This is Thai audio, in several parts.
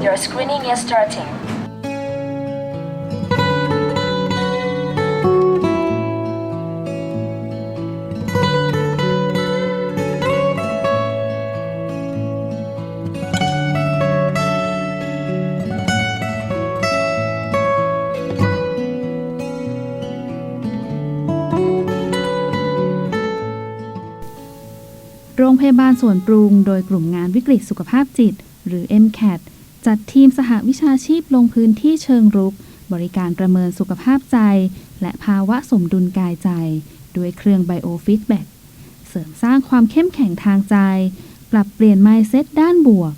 Your screening is starting. โรงพยาบาลส่วนปรุงโดยกลุ่มงานวิกฤตสุขภาพจิต หรือ MCAT จัดทีมสหวิชาชีพลงพื้นที่เชิงรุก บริการประเมินสุขภาพใจ และภาวะสมดุลกายใจ ด้วยเครื่อง Biofeedback เสริมสร้างความเข้มแข็งทางใจ ปรับเปลี่ยน mindset ด้านบวก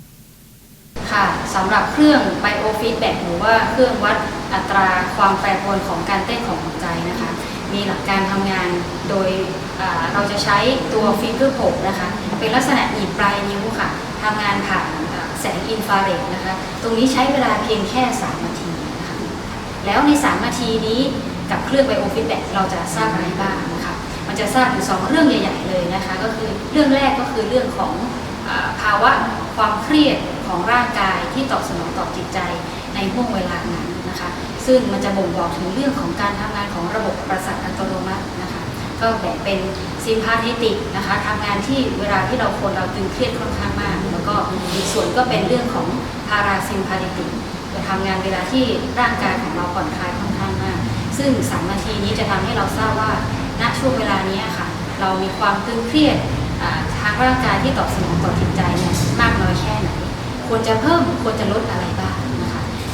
ค่ะสำหรับเครื่อง biofeedback หรือว่าเครื่องวัดอัตราความแปรปรวนของการเต้นของหัวใจนะคะ มีหลักการทำงานโดยเราจะใช้ตัวฟิงเกอร์โผนะคะ เป็นลักษณะหนีบปลายนิ้วค่ะทำงานผ่าน แสงอินฟราเรดนะคะ ตรงนี้ใช้เวลาเพียงแค่ 3 นาทีนะคะ แล้วใน 3 นาทีนี้กับเครื่อง biofeedback เราจะทราบอะไรบ้างนะคะ มันจะทราบอยู่ 2 เรื่องใหญ่ ๆ เลยนะคะ ก็คือเรื่องแรกก็คือเรื่องของอภาวะความเครียดของร่างกายที่ตอบสนองต่อจิตใจในห่วงเวลานั้นนะคะ ซึ่งมันจะบ่งบอกถึงเรื่องของการทำงานของระบบประสาทอัตโนมัติ ก็แบ่งเป็นซิมพาเทติกนะคะทำงานที่เวลาที่เราคนเราตึงเครียดค่อนข้างมาก แล้วก็อีกส่วนก็เป็นเรื่องของพาราซิมพาเทติกจะทำงานเวลาที่ร่างกายของเราผ่อนคลายค่อนข้างมาก ซึ่งสามนาทีนี้จะทำให้เราทราบว่าณช่วงเวลานี้ค่ะ เรามีความตึงเครียดทางร่างกายที่ตอบสนองต่อจิตใจเนี่ยมากน้อยแค่ไหนควรจะเพิ่มควรจะลดอะไรบ้าง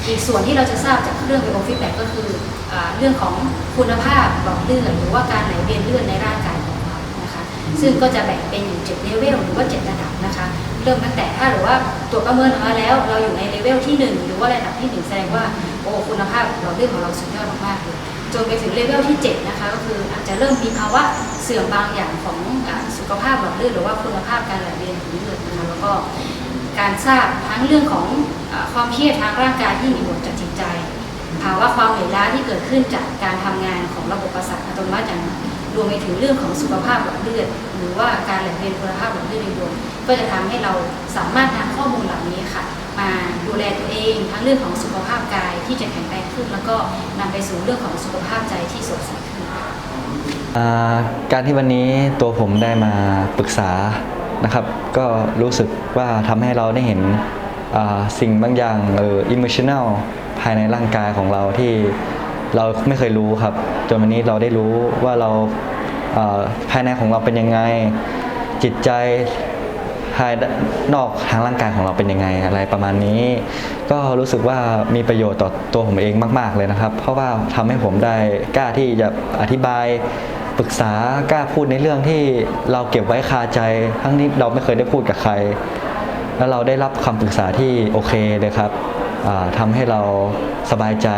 อีกส่วนที่เราจะทราบจากเรื่อง biofeedback ก็คืออเรื่องของคุณภาพหลอดเลือดหรือว่าการไหลเวียนเลือดในร่างกายของเรานะคะ ซึ่งก็จะแบ่งเป็นอยู่7เลเวลหรือว่า7ระดับนะคะ เริ่มตั้งแต่ถ้าหรือว่าตรวจประเมินออกมาแล้ว เราอยู่ในเลเวลที่ 1 หรือว่าระดับที่ 1 แสดงว่าโอ้คุณภาพหลอดเลือดของเราสุดยอดมากๆเลยจนไปถึงเลเวลที่ 7 นะคะ ก็คืออาจจะเริ่มมีภาวะเสื่อมบางอย่างของอสุขภาพหลอดเลือดหรือว่าคุณภาพการไหลเวียนของเลือดนะคะแล้วก็ การทราบทั้งเรื่องของอความเครียดทางร่างกายที่มีผลจากจิตใจ ภาวะความเหนื่อยล้าที่เกิดขึ้นจากการทำงานของระบบประสาทอัตโนมัติอย่างรวมไปถึงเรื่องของสุขภาพหลอดเลือด หรือว่าการไหลเวียนคุณภาพหลอดเลือดโดวมก็จะทำให้เราสามารถนำข้อมูลเหล่านี้ค่ะมาดูแลตัวเองทั้งเรื่องของสุขภาพกายที่จะแข็งแรงขึ้น แล้วก็นำไปสู่เรื่องของสุขภาพใจที่สดใสขึ้นการที่วันนี้ตัวผมได้มาปรึกษา นะครับ ก็รู้สึกว่าทำให้เราได้เห็นสิ่งบางอย่างเออ emotional ภายในร่างกายของเราที่เราไม่เคยรู้ครับ จนวันนี้เราได้รู้ว่าเราภายในของเราเป็นยังไง จิตใจภายนอกทางร่างกายของเราเป็นยังไงอะไรประมาณนี้ ก็รู้สึกว่ามีประโยชน์ต่อตัวผมเองมาก ๆเลยนะครับ เพราะว่าทำให้ผมได้กล้าที่จะอธิบาย ปรึกษากล้าพูดในเรื่องที่เราเก็บไว้คาใจ ทั้งที่เราไม่เคยได้พูดกับใคร แล้วเราได้รับคำปรึกษาที่โอเคเลยครับอ่าทำให้เราสบายใจ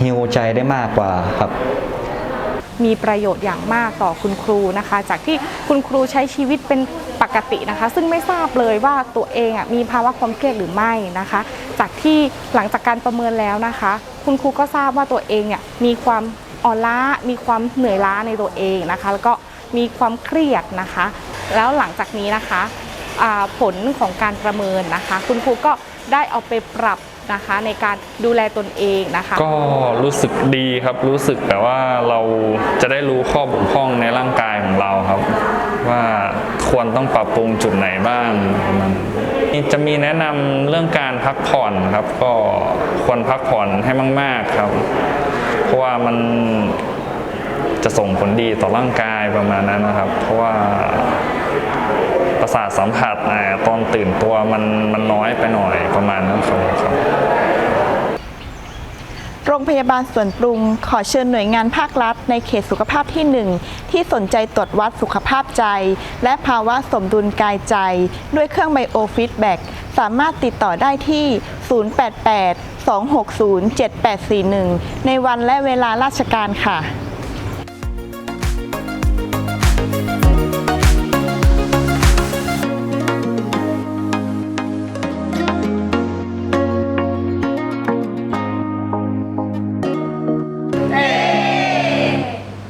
ฮิวใจได้มากกว่าครับมีประโยชน์อย่างมากต่อคุณครูนะคะ จากที่คุณครูใช้ชีวิตเป็นปกตินะคะ ซึ่งไม่ทราบเลยว่าตัวเองมีภาวะความเครียดหรือไม่นะคะ จากที่หลังจากการประเมินแล้วนะคะ คุณครูก็ทราบว่าตัวเองเนี่ยมีความ อ่อนล้ามีความเหนื่อยล้าในตัวเองนะคะ แล้วก็มีความเครียดนะคะ แล้วหลังจากนี้นะคะผลของการประเมินนะคะ คุณครูก็ได้เอาไปปรับนะคะในการดูแลตนเองนะคะ ก็รู้สึกดีครับรู้สึกแบบว่าเราจะได้รู้ข้อบกพร่องในร่างกายของเราครับ ว่าควรต้องปรับปรุงจุดไหนบ้างประมา จะมีแนะนำเรื่องการพักผ่อนครับ ก็ควรพักผ่อนให้มาก ๆครับ เพราะว่ามันจะส่งผลดีต่อร่างกายประมาณนั้นนะครับ เพราะว่าประสาทสัมผัสตอนตื่นตัวมันมันน้อยไปหน่อยประมาณนั้นครับ รงพยาบาลสวนปรุง ขอเชิญหน่วยงานภาครัฐ ในเขตสุขภาพที่ 1 ที่สนใจตรวจวัดสุขภาพใจ และภาวะสมดุลกายใจ ด้วยเครื่องไบโอฟีดแบ็กสามารถติดต่อได้ที่ 088 260 7841 ในวันและเวลาราชการค่ะ